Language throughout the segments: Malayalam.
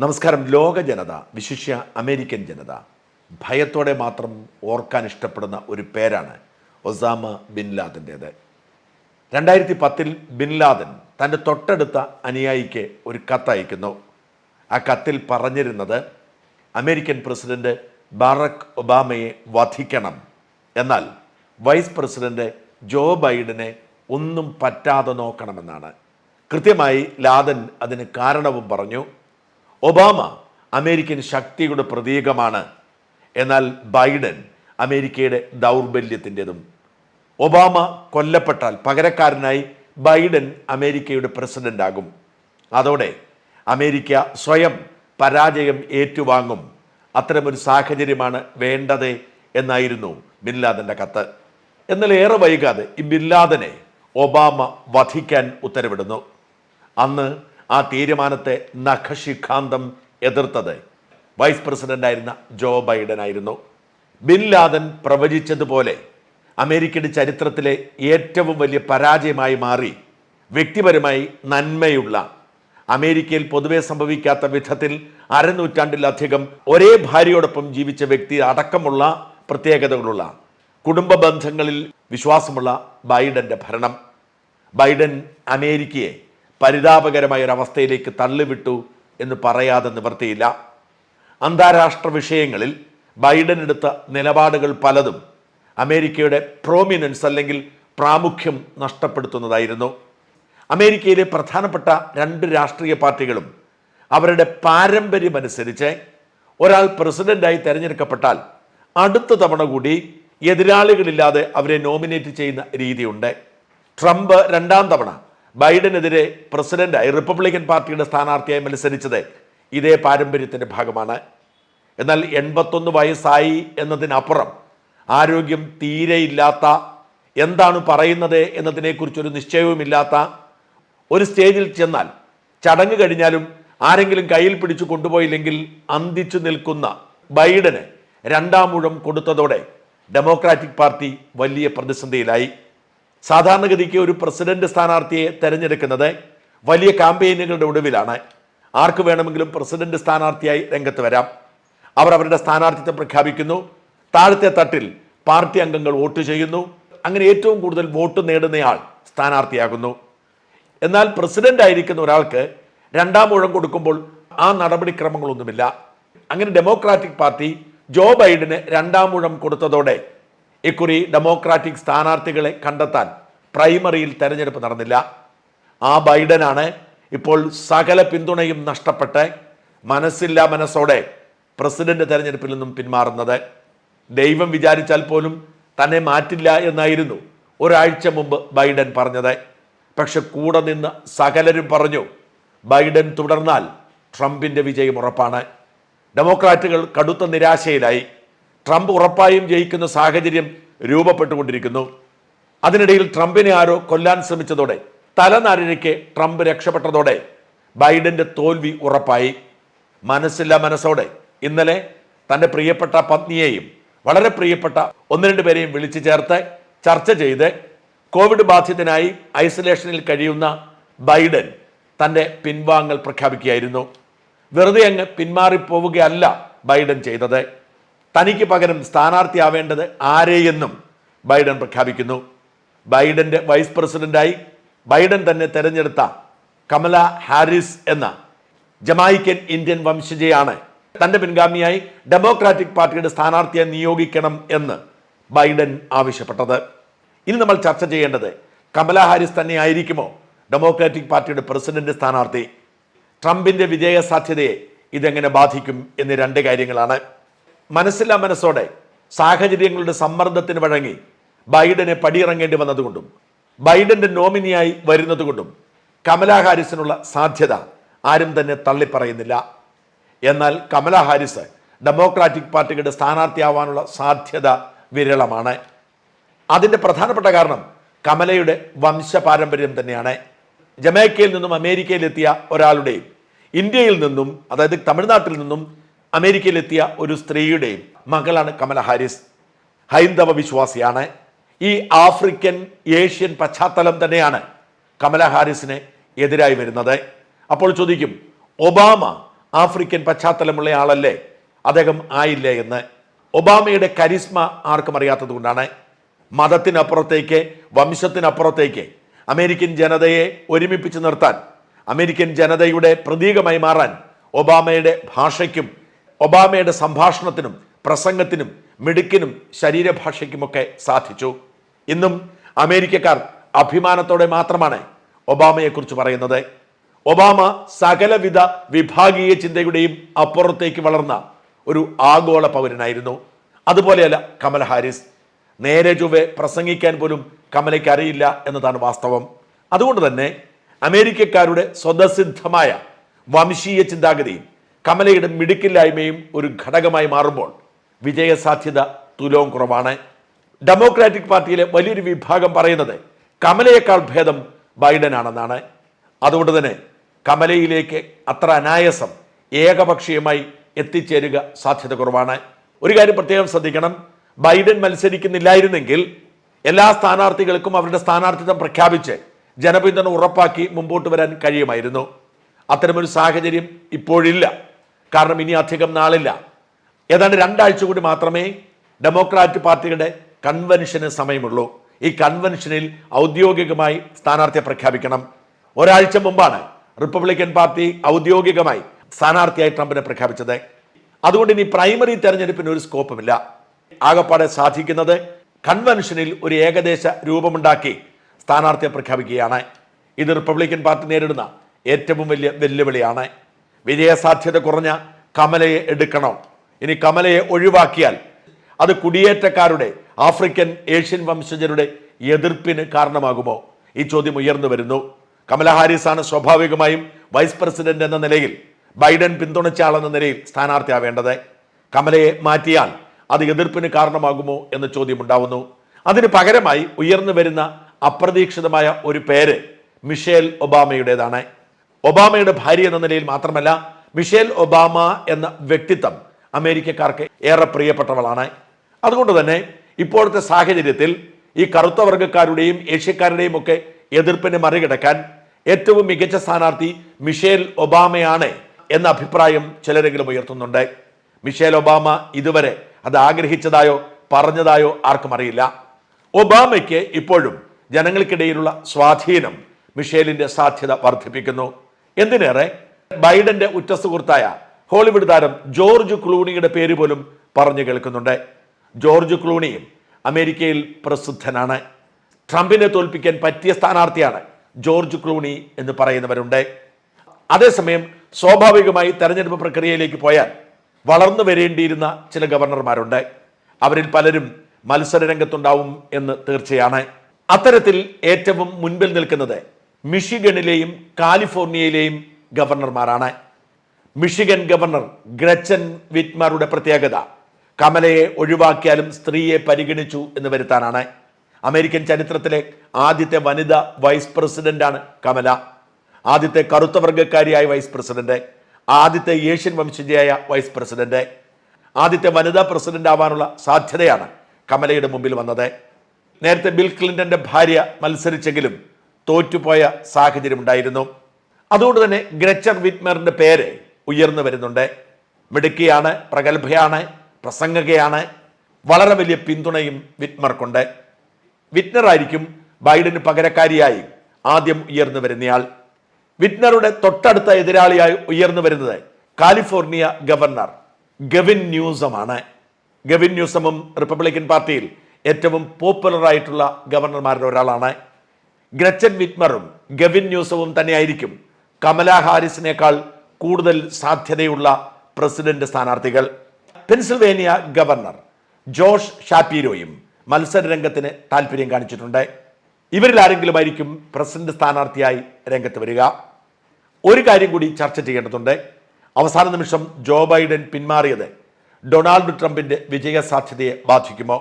നമസ്കാരം. ലോക ജനത വിശിഷ്യ അമേരിക്കൻ ജനത. ഭയത്തോടെ മാത്രം ഓർക്കാൻ ഇഷ്ടപ്പെടുന്ന ഒരു പേരാണ് ഒസാമ ബിൻ ലാദന്റേത്. രണ്ടായിരത്തി പത്തിൽ ബിൻ ലാദൻ തന്റെ തൊട്ടടുത്ത അനുയായിക്ക് ഒരു കത്തയക്കുന്നു ആ കത്തിൽ പറഞ്ഞിരുന്നത് അമേരിക്കൻ പ്രസിഡന്റ് ബാറക് ഒബാമയെ വധിക്കണം. എന്നാൽ വൈസ് പ്രസിഡന്റ് ജോ ബൈഡനെ ഒന്നും പറ്റാതെ നോക്കണമെന്നാണ്. കൃത്യമായി ലാദൻ അതിന് കാരണവും പറഞ്ഞു. ഒബാമ അമേരിക്കൻ ശക്തിയുടെ പ്രതീകമാണ്. എന്നാൽ ബൈഡൻ അമേരിക്കയുടെ ദൗർബല്യത്തിന്റെതും. ഒബാമ കൊല്ലപ്പെട്ടാൽ പകരക്കാരനായി ബൈഡൻ അമേരിക്കയുടെ പ്രസിഡന്റ് ആകും അതോടെ അമേരിക്ക സ്വയം പരാജയം ഏറ്റുവാങ്ങും. അത്തരമൊരു സാഹചര്യമാണ് വേണ്ടത് എന്നായിരുന്നു ബിൻലാദന്റെ കത്ത്. എന്നാൽ ഏറെ വൈകാതെ ഈ ബിൻലാദനെ ഒബാമ വധിക്കാൻ ഉത്തരവിടുന്നു. അന്ന് ആ തീരുമാനത്തെ നഖശിഖാന്തം എതിർത്തത്. വൈസ് പ്രസിഡന്റായിരുന്ന ജോ ബൈഡൻ ആയിരുന്നു ബിൻ ലാദൻ പ്രവചിച്ചതുപോലെ അമേരിക്കയുടെ ചരിത്രത്തിലെ ഏറ്റവും വലിയ പരാജയമായി മാറി. വ്യക്തിപരമായി നന്മയുള്ള അമേരിക്കയിൽ പൊതുവെ സംഭവിക്കാത്ത വിധത്തിൽ അരനൂറ്റാണ്ടിലധികം ഒരേ ഭാര്യയോടൊപ്പം ജീവിച്ച വ്യക്തി അടക്കമുള്ള പ്രത്യേകതകളുള്ള കുടുംബ ബന്ധങ്ങളിൽ വിശ്വാസമുള്ള ബൈഡന്റെ ഭരണം. ബൈഡൻ അമേരിക്കയെ പരിതാപകരമായ ഒരു അവസ്ഥയിലേക്ക് തള്ളിവിട്ടു എന്ന് പറയാതെ നിവർത്തിയില്ല. അന്താരാഷ്ട്ര വിഷയങ്ങളിൽ ബൈഡൻ എടുത്ത നിലപാടുകൾ പലതും അമേരിക്കയുടെ പ്രോമിനൻസ് അല്ലെങ്കിൽ പ്രാമുഖ്യം നഷ്ടപ്പെടുത്തുന്നതായിരുന്നു. അമേരിക്കയിലെ പ്രധാനപ്പെട്ട രണ്ട് രാഷ്ട്രീയ പാർട്ടികളും അവരുടെ പാരമ്പര്യമനുസരിച്ച് ഒരാൾ പ്രസിഡന്റായി തിരഞ്ഞെടുക്കപ്പെട്ടാൽ അടുത്ത തവണ കൂടി എതിരാളികളില്ലാതെ അവരെ നോമിനേറ്റ് ചെയ്യുന്ന രീതിയുണ്ട്. ട്രംപ് രണ്ടാം തവണ ബൈഡനെതിരെ പ്രസിഡന്റായി റിപ്പബ്ലിക്കൻ പാർട്ടിയുടെ സ്ഥാനാർത്ഥിയായി മത്സരിച്ചത് ഇതേ പാരമ്പര്യത്തിന്റെ ഭാഗമാണ്. എന്നാൽ എൺപത്തൊന്ന് വയസ്സായി എന്നതിനപ്പുറം ആരോഗ്യം തീരെയില്ലാത്ത എന്താണ് പറയുന്നത് എന്നതിനെക്കുറിച്ചൊരു നിശ്ചയവുമില്ലാത്ത ഒരു സ്റ്റേജിൽ ചെന്നാൽ ചടങ്ങ് കഴിഞ്ഞാലും ആരെങ്കിലും കയ്യിൽ പിടിച്ചു കൊണ്ടുപോയില്ലെങ്കിൽ അന്തിച്ചു നിൽക്കുന്ന ബൈഡന് രണ്ടാം മുഴം കൊടുത്തതോടെ ഡെമോക്രാറ്റിക് പാർട്ടി വലിയ പ്രതിസന്ധിയിലായി. സാധാരണഗതിക്ക് ഒരു പ്രസിഡന്റ് സ്ഥാനാർത്ഥിയെ തെരഞ്ഞെടുക്കുന്നത് വലിയ ക്യാമ്പയിനുകളുടെ ഒടുവിലാണ്. ആർക്ക് വേണമെങ്കിലും പ്രസിഡന്റ് സ്ഥാനാർത്ഥിയായി രംഗത്ത് വരാം. അവർ അവരുടെ സ്ഥാനാർത്ഥിത്വം പ്രഖ്യാപിക്കുന്നു. താഴത്തെ തട്ടിൽ പാർട്ടി അംഗങ്ങൾ വോട്ട് ചെയ്യുന്നു. അങ്ങനെ ഏറ്റവും കൂടുതൽ വോട്ട് നേടുന്നയാൾ സ്ഥാനാർത്ഥിയാകുന്നു. എന്നാൽ പ്രസിഡന്റ് ആയിരിക്കുന്ന ഒരാൾക്ക് രണ്ടാം ഊഴം കൊടുക്കുമ്പോൾ ആ നടപടിക്രമങ്ങളൊന്നുമില്ല. അങ്ങനെ ഡെമോക്രാറ്റിക് പാർട്ടി ജോ ബൈഡന് രണ്ടാം ഊഴം കൊടുത്തതോടെ ഇക്കുറി ഡെമോക്രാറ്റിക് സ്ഥാനാർത്ഥികളെ കണ്ടെത്താൻ പ്രൈമറിയിൽ തെരഞ്ഞെടുപ്പ് നടന്നില്ല. ആ ബൈഡനാണ് ഇപ്പോൾ സകല പിന്തുണയും നഷ്ടപ്പെട്ട് മനസ്സില്ലാ മനസ്സോടെ പ്രസിഡന്റ് തെരഞ്ഞെടുപ്പിൽ നിന്നും പിന്മാറുന്നത്. ദൈവം വിചാരിച്ചാൽ പോലും തന്നെ മാറ്റില്ല എന്നായിരുന്നു ഒരാഴ്ച മുമ്പ് ബൈഡൻ പറഞ്ഞത്. പക്ഷെ കൂടെ നിന്ന് സകലരും പറഞ്ഞു ബൈഡൻ തുടർന്നാൽ ട്രംപിന്റെ വിജയം ഉറപ്പാണ്. ഡെമോക്രാറ്റുകൾ കടുത്ത നിരാശയിലായി. ട്രംപ് ഉറപ്പായും ജയിക്കുന്ന സാഹചര്യം രൂപപ്പെട്ടുകൊണ്ടിരിക്കുന്നു. അതിനിടയിൽ ട്രംപിനെ ആരോ കൊല്ലാൻ ശ്രമിച്ചതോടെ തലനാരിഴയ്ക്ക് ട്രംപ് രക്ഷപ്പെട്ടതോടെ ബൈഡന്റെ തോൽവി ഉറപ്പായി. മനസ്സില്ല മനസ്സോടെ ഇന്നലെ തന്റെ പ്രിയപ്പെട്ട പത്നിയെയും വളരെ പ്രിയപ്പെട്ട ഒന്ന് രണ്ട് പേരെയും വിളിച്ചു ചേർത്ത് ചർച്ച ചെയ്ത് കോവിഡ് ബാധിതനായി ഐസൊലേഷനിൽ കഴിയുന്ന ബൈഡൻ തന്റെ പിൻവാങ്ങൽ പ്രഖ്യാപിക്കുകയായിരുന്നു. വെറുതെ അങ്ങ് പിന്മാറിപ്പോവുകയല്ല ബൈഡൻ ചെയ്തത്. തനിക്ക് പകരം സ്ഥാനാർത്ഥിയാവേണ്ടത് ആരെയെന്നും ബൈഡൻ പ്രഖ്യാപിക്കുന്നു. ബൈഡന്റെ വൈസ് പ്രസിഡന്റായി ബൈഡൻ തന്നെ തെരഞ്ഞെടുത്ത കമല ഹാരിസ് എന്ന ജമായിക്കൻ ഇന്ത്യൻ വംശജയാണ് തന്റെ പിൻഗാമിയായി ഡെമോക്രാറ്റിക് പാർട്ടിയുടെ സ്ഥാനാർത്ഥിയെ നിയോഗിക്കണം എന്ന് ബൈഡൻ ആവശ്യപ്പെട്ടത്. ഇനി നമ്മൾ ചർച്ച ചെയ്യേണ്ടത് കമല ഹാരിസ് തന്നെ ആയിരിക്കുമോ ഡെമോക്രാറ്റിക് പാർട്ടിയുടെ പ്രസിഡന്റ് സ്ഥാനാർത്ഥി? ട്രംപിന്റെ വിജയ സാധ്യതയെ ഇതെങ്ങനെ ബാധിക്കും എന്നീ രണ്ട് കാര്യങ്ങളാണ്. മനസ്സില്ലാ മനസ്സോടെ സാഹചര്യങ്ങളുടെ സമ്മർദ്ദത്തിന് വഴങ്ങി ബൈഡനെ പടിയിറങ്ങേണ്ടി വന്നതുകൊണ്ടും ബൈഡന്റെ നോമിനിയായി വരുന്നതുകൊണ്ടും കമലാ ഹാരിസിനുള്ള സാധ്യത ആരും തന്നെ തള്ളിപ്പറയുന്നില്ല. എന്നാൽ കമലാ ഹാരിസ് ഡെമോക്രാറ്റിക് പാർട്ടിയുടെ സ്ഥാനാർത്ഥിയാവാനുള്ള സാധ്യത വിരളമാണ്. അതിന്റെ പ്രധാനപ്പെട്ട കാരണം കമലയുടെ വംശപാരമ്പര്യം തന്നെയാണ്. ജമൈക്കയിൽ നിന്നും അമേരിക്കയിലെത്തിയ ഒരാളുടെയും ഇന്ത്യയിൽ നിന്നും അതായത് തമിഴ്നാട്ടിൽ നിന്നും അമേരിക്കയിലെത്തിയ ഒരു സ്ത്രീയുടെയും മകളാണ് കമല ഹാരിസ്. ഹൈന്ദവ വിശ്വാസിയാണ്. ഈ ആഫ്രിക്കൻ ഏഷ്യൻ പശ്ചാത്തലം തന്നെയാണ് കമല ഹാരിസിന് എതിരായി വരുന്നത്. അപ്പോൾ ചോദിക്കും ഒബാമ ആഫ്രിക്കൻ പശ്ചാത്തലമുള്ള ആളല്ലേ? അദ്ദേഹം ആയില്ല എന്ന്. ഒബാമയുടെ കരിസ്മ ആർക്കും അറിയാത്തത് കൊണ്ടാണ്. മതത്തിനപ്പുറത്തേക്ക് വംശത്തിനപ്പുറത്തേക്ക് അമേരിക്കൻ ജനതയെ ഒരുമിപ്പിച്ച് നിർത്താൻ അമേരിക്കൻ ജനതയുടെ പ്രതീകമായി മാറാൻ ഒബാമയുടെ ഭാഷയ്ക്കും ഒബാമയുടെ സംഭാഷണത്തിനും പ്രസംഗത്തിനും മിടുക്കിനും ശരീരഭാഷയ്ക്കുമൊക്കെ സാധിച്ചു. ഇന്നും അമേരിക്കക്കാർ അഭിമാനത്തോടെ മാത്രമാണ് ഒബാമയെക്കുറിച്ച് പറയുന്നത്. ഒബാമ സകലവിധ വിഭാഗീയ ചിന്തയുടെയും അപ്പുറത്തേക്ക് വളർന്ന ഒരു ആഗോള പൗരനായിരുന്നു. അതുപോലെയല്ല കമല ഹാരിസ്. നേരെ ചൊവ്വെ പ്രസംഗിക്കാൻ പോലും കമലയ്ക്ക് അറിയില്ല എന്നതാണ് വാസ്തവം. അതുകൊണ്ട് തന്നെ അമേരിക്കക്കാരുടെ സ്വതസിദ്ധമായ വംശീയ ചിന്താഗതിയും കമലയുടെ മിടുക്കില്ലായ്മയും ഒരു ഘടകമായി മാറുമ്പോൾ വിജയസാധ്യത തുലവും കുറവാണ്. ഡെമോക്രാറ്റിക് പാർട്ടിയിലെ വലിയൊരു വിഭാഗം പറയുന്നത് കമലയേക്കാൾ ഭേദം ബൈഡനാണെന്നാണ്. അതുകൊണ്ട് തന്നെ കമലയിലേക്ക് അത്ര അനായാസം ഏകപക്ഷീയമായി എത്തിച്ചേരുക സാധ്യത കുറവാണ്. ഒരു കാര്യം പ്രത്യേകം ശ്രദ്ധിക്കണം. ബൈഡൻ മത്സരിക്കുന്നില്ലായിരുന്നെങ്കിൽ എല്ലാ സ്ഥാനാർത്ഥികൾക്കും അവരുടെ സ്ഥാനാർത്ഥിത്വം പ്രഖ്യാപിച്ച് ജനപിന്തുണ ഉറപ്പാക്കി മുമ്പോട്ട് വരാൻ കഴിയുമായിരുന്നു. അത്തരമൊരു സാഹചര്യം ഇപ്പോഴില്ല. കാരണം ഇനി അധികം നാളില്ല. ഏതാണ്ട് രണ്ടാഴ്ച കൂടി മാത്രമേ ഡെമോക്രാറ്റ് പാർട്ടിയുടെ കൺവെൻഷന് സമയമുള്ളൂ. ഈ കൺവെൻഷനിൽ ഔദ്യോഗികമായി സ്ഥാനാർത്ഥിയെ പ്രഖ്യാപിക്കണം. ഒരാഴ്ച മുമ്പാണ് റിപ്പബ്ലിക്കൻ പാർട്ടി ഔദ്യോഗികമായി സ്ഥാനാർത്ഥിയായി ട്രംപിനെ പ്രഖ്യാപിച്ചത്. അതുകൊണ്ട് ഇനി പ്രൈമറി തെരഞ്ഞെടുപ്പിന് ഒരു സ്കോപ്പുമില്ല. ആകപ്പാടെ സാധിക്കുന്നത് കൺവെൻഷനിൽ ഒരു ഏകദേശ രൂപമുണ്ടാക്കി സ്ഥാനാർത്ഥിയെ പ്രഖ്യാപിക്കുകയാണ്. ഇത് റിപ്പബ്ലിക്കൻ പാർട്ടി നേരിടുന്ന ഏറ്റവും വലിയ വെല്ലുവിളിയാണ്. വിജയസാധ്യത കുറഞ്ഞ കമലയെ എടുക്കണം. ഇനി കമലയെ ഒഴിവാക്കിയാൽ അത് കുടിയേറ്റക്കാരുടെ ആഫ്രിക്കൻ ഏഷ്യൻ വംശജരുടെ എതിർപ്പിന് കാരണമാകുമോ? ഈ ചോദ്യം ഉയർന്നു വരുന്നു. കമല ഹാരിസാണ് സ്വാഭാവികമായും വൈസ് പ്രസിഡന്റ് എന്ന നിലയിൽ ബൈഡൻ പിന്തുണച്ച ആളെന്ന നിലയിൽ സ്ഥാനാർത്ഥിയാവേണ്ടത്. കമലയെ മാറ്റിയാൽ അത് എതിർപ്പിന് കാരണമാകുമോ എന്ന ചോദ്യം ഉണ്ടാവുന്നു അതിന് പകരമായി ഉയർന്നു വരുന്ന അപ്രതീക്ഷിതമായ ഒരു പേര് മിഷേൽ ഒബാമയുടേതാണ്. ഒബാമയുടെ ഭാര്യ എന്ന നിലയിൽ മാത്രമല്ല മിഷേൽ ഒബാമ എന്ന വ്യക്തിത്വം അമേരിക്കക്കാർക്ക് ഏറെ പ്രിയപ്പെട്ടവളാണ്. അതുകൊണ്ട് തന്നെ ഇപ്പോഴത്തെ സാഹചര്യത്തിൽ ഈ കറുത്ത വർഗക്കാരുടെയും ഏഷ്യക്കാരുടെയും ഒക്കെ എതിർപ്പിനെ മറികടക്കാൻ ഏറ്റവും മികച്ച സ്ഥാനാർത്ഥി മിഷേൽ ഒബാമയാണ് എന്ന അഭിപ്രായം ചിലരെങ്കിലും ഉയർത്തുന്നുണ്ട്. മിഷേൽ ഒബാമ ഇതുവരെ അത് ആഗ്രഹിച്ചതായോ പറഞ്ഞതായോ ആർക്കും അറിയില്ല. ഒബാമയ്ക്ക് ഇപ്പോഴും ജനങ്ങൾക്കിടയിലുള്ള സ്വാധീനം മിഷേലിന്റെ സാധ്യത വർദ്ധിപ്പിക്കുന്നു. എന്തിനേറെ? ബൈഡന്റെ ഉറ്റ സുഹൃത്തായ ഹോളിവുഡ് താരം ജോർജ് ക്ലൂണിയുടെ പേര് പോലും പറഞ്ഞു കേൾക്കുന്നുണ്ട്. ജോർജ് ക്ലൂണിയും അമേരിക്കയിൽ പ്രസിദ്ധനാണ്. ട്രംപിനെ തോൽപ്പിക്കാൻ പറ്റിയ സ്ഥാനാർത്ഥിയാണ് ജോർജ് ക്ലൂണി എന്ന് പറയുന്നവരുണ്ട്. അതേസമയം സ്വാഭാവികമായി തെരഞ്ഞെടുപ്പ് പ്രക്രിയയിലേക്ക് പോയാൽ വളർന്നു വരേണ്ടിയിരുന്ന ചില ഗവർണർമാരുണ്ട്. അവരിൽ പലരും മത്സര രംഗത്തുണ്ടാവും എന്ന് തീർച്ചയാണ്. അത്തരത്തിൽ ഏറ്റവും മുൻപിൽ നിൽക്കുന്നത് മിഷിഗണിലെയും കാലിഫോർണിയയിലെയും ഗവർണർമാരാണ്. മിഷിഗൻ ഗവർണർ ഗ്രച്ചൻ വിറ്റ്മാരുടെ പ്രത്യേകത കമലയെ ഒഴിവാക്കിയാലും സ്ത്രീയെ പരിഗണിച്ചു എന്ന് വരുത്താനാണ്. അമേരിക്കൻ ചരിത്രത്തിലെ ആദ്യത്തെ വനിത വൈസ് പ്രസിഡന്റാണ് കമല. ആദ്യത്തെ കറുത്ത വർഗക്കാരിയായ വൈസ് പ്രസിഡന്റ്. ആദ്യത്തെ ഏഷ്യൻ വംശജയായ വൈസ് പ്രസിഡന്റ്. ആദ്യത്തെ വനിതാ പ്രസിഡന്റ് ആവാനുള്ള സാധ്യതയാണ് കമലയുടെ മുമ്പിൽ വന്നത്. നേരത്തെ ബിൽ ക്ലിന്റന്റെ ഭാര്യ മത്സരിച്ചെങ്കിലും തോറ്റുപോയ സാഹചര്യം ഉണ്ടായിരുന്നു അതുകൊണ്ട് തന്നെ ഗ്രച്ചർ വിറ്റ്മറിന്റെ പേര് ഉയർന്നു വരുന്നുണ്ട്. മിടുക്കിയാണ് പ്രഗത്ഭയാണ് പ്രസംഗകയാണ് വളരെ വലിയ പിന്തുണയും വിറ്റ്മർക്കുണ്ട്. വിറ്റ്നറായിരിക്കും ബൈഡന് പകരക്കാരിയായി ആദ്യം ഉയർന്നു വരുന്നയാൾ. വിറ്റ്നറുടെ തൊട്ടടുത്ത എതിരാളിയായി ഉയർന്നു വരുന്നത് കാലിഫോർണിയ ഗവർണർ ഗവിൻ ന്യൂസമാണ്. ഗവിൻ ന്യൂസമും റിപ്പബ്ലിക്കൻ പാർട്ടിയിൽ ഏറ്റവും പോപ്പുലറായിട്ടുള്ള ഗവർണർമാരിൽ ഒരാളാണ്. ഗ്രച്ചൻ വിറ്റ്മറും ഗവിൻ ന്യൂസവും തന്നെയായിരിക്കും കമല ഹാരിസിനേക്കാൾ കൂടുതൽ സാധ്യതയുള്ള പ്രസിഡന്റ് സ്ഥാനാർത്ഥികൾ. പെൻസിൽവേനിയ ഗവർണർ ജോഷ് ഷാപ്പീരോയും മത്സര രംഗത്തിന് താല്പര്യം കാണിച്ചിട്ടുണ്ട്. ഇവരിൽ ആരെങ്കിലും ആയിരിക്കും പ്രസിഡന്റ് സ്ഥാനാർത്ഥിയായി രംഗത്ത് വരിക? ഒരു കാര്യം കൂടി ചർച്ച ചെയ്യേണ്ടതുണ്ട്. അവസാന നിമിഷം ജോ ബൈഡൻ പിന്മാറിയത് ഡൊണാൾഡ് ട്രംപിന്റെ വിജയ സാധ്യതയെ ബാധിക്കുമോ?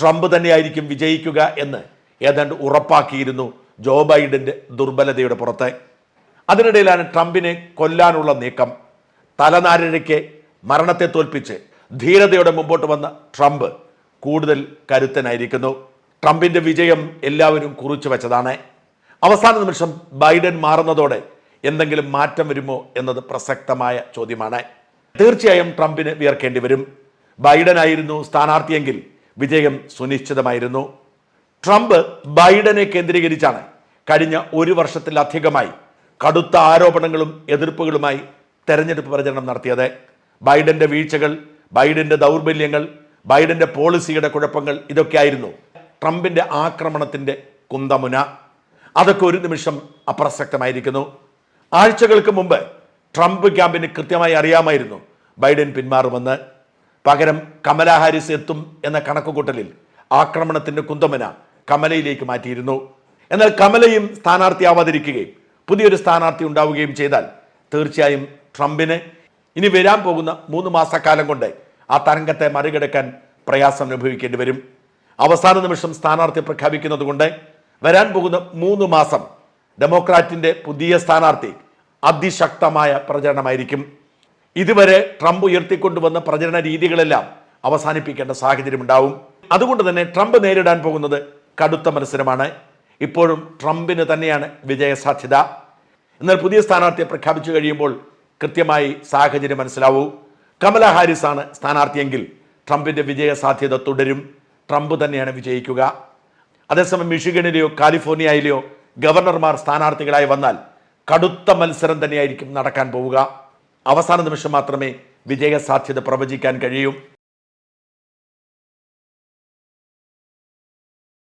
ട്രംപ് തന്നെയായിരിക്കും വിജയിക്കുക എന്ന് ഏതാണ്ട് ഉറപ്പാക്കിയിരുന്നു ജോ ബൈഡന്റെ ദുർബലതയുടെ പുറത്ത്. അതിനിടയിലാണ് ട്രംപിനെ കൊല്ലാനുള്ള നീക്കം. തലനാരിഴയ്ക്ക് മരണത്തെ തോൽപ്പിച്ച് ധീരതയോടെ മുമ്പോട്ട് വന്ന ട്രംപ് കൂടുതൽ കരുത്തനായിരിക്കുന്നു. ട്രംപിന്റെ വിജയം എല്ലാവരും കുറിച്ചു വെച്ചതാണ്. അവസാന നിമിഷം ബൈഡൻ മാറുന്നതോടെ എന്തെങ്കിലും മാറ്റം വരുമോ എന്നത് പ്രസക്തമായ ചോദ്യമാണ്. തീർച്ചയായും ട്രംപിന് വിയർക്കേണ്ടി വരും. ബൈഡൻ ആയിരുന്നു സ്ഥാനാർത്ഥിയെങ്കിൽ വിജയം സുനിശ്ചിതമായിരുന്നു. ട്രംപ് ബൈഡനെ കേന്ദ്രീകരിച്ചാണ്. കഴിഞ്ഞ ഒരു വർഷത്തിലധികമായി കടുത്ത ആരോപണങ്ങളും എതിർപ്പുകളുമായി തെരഞ്ഞെടുപ്പ് പ്രചരണം നടത്തിയത്. ബൈഡന്റെ വീഴ്ചകൾ ബൈഡന്റെ ദൗർബല്യങ്ങൾ ബൈഡന്റെ പോളിസിയുടെ കുഴപ്പങ്ങൾ ഇതൊക്കെയായിരുന്നു ട്രംപിന്റെ ആക്രമണത്തിന്റെ കുന്തമുന. അതൊക്കെ ഒരു നിമിഷം അപ്രസക്തമായിരിക്കുന്നു. ആഴ്ചകൾക്ക് മുമ്പ് ട്രംപ് ക്യാമ്പിന് കൃത്യമായി അറിയാമായിരുന്നു ബൈഡൻ പിന്മാറുമെന്ന്. പകരം കമലാ ഹാരിസ് എത്തും എന്ന കണക്കുകൂട്ടലിൽ ആക്രമണത്തിന്റെ കുന്തമന കമലയിലേക്ക് മാറ്റിയിരുന്നു. എന്നാൽ കമലയും സ്ഥാനാർത്ഥിയാവാതിരിക്കുകയും പുതിയൊരു സ്ഥാനാർത്ഥി ഉണ്ടാവുകയും ചെയ്താൽ തീർച്ചയായും ട്രംപിന് ഇനി വരാൻ പോകുന്ന മൂന്ന് മാസക്കാലം കൊണ്ട് ആ തരംഗത്തെ മറികടക്കാൻ പ്രയാസം അനുഭവിക്കേണ്ടി വരും. അവസാന നിമിഷം സ്ഥാനാർത്ഥി പ്രഖ്യാപിക്കുന്നതുകൊണ്ട് വരാൻ പോകുന്ന മൂന്ന് മാസം ഡെമോക്രാറ്റിന്റെ പുതിയ സ്ഥാനാർത്ഥി അതിശക്തമായ പ്രചരണമായിരിക്കും. ഇതുവരെ ട്രംപ് ഉയർത്തിക്കൊണ്ടുവന്ന പ്രചരണ രീതികളെല്ലാം അവസാനിപ്പിക്കേണ്ട സാഹചര്യം ഉണ്ടാവും അതുകൊണ്ട് തന്നെ ട്രംപ് നേരിടാൻ പോകുന്നത് കടുത്ത മത്സരമാണ്. ഇപ്പോഴും ട്രംപിന് തന്നെയാണ് വിജയസാധ്യത. എന്നാൽ പുതിയ സ്ഥാനാർത്ഥിയെ പ്രഖ്യാപിച്ചു കഴിയുമ്പോൾ കൃത്യമായി സാഹചര്യം മനസ്സിലാവൂ. കമല ഹാരിസാണ് സ്ഥാനാർത്ഥിയെങ്കിൽ ട്രംപിന്റെ വിജയ സാധ്യത തുടരും. ട്രംപ് തന്നെയാണ് വിജയിക്കുക. അതേസമയം മിഷിഗണിലെയോ കാലിഫോർണിയയിലെയോ ഗവർണർമാർ സ്ഥാനാർത്ഥികളായി വന്നാൽ കടുത്ത മത്സരം തന്നെയായിരിക്കും നടക്കാൻ പോവുക. അവസാന നിമിഷം മാത്രമേ വിജയ സാധ്യത പ്രവചിക്കാൻ കഴിയൂ.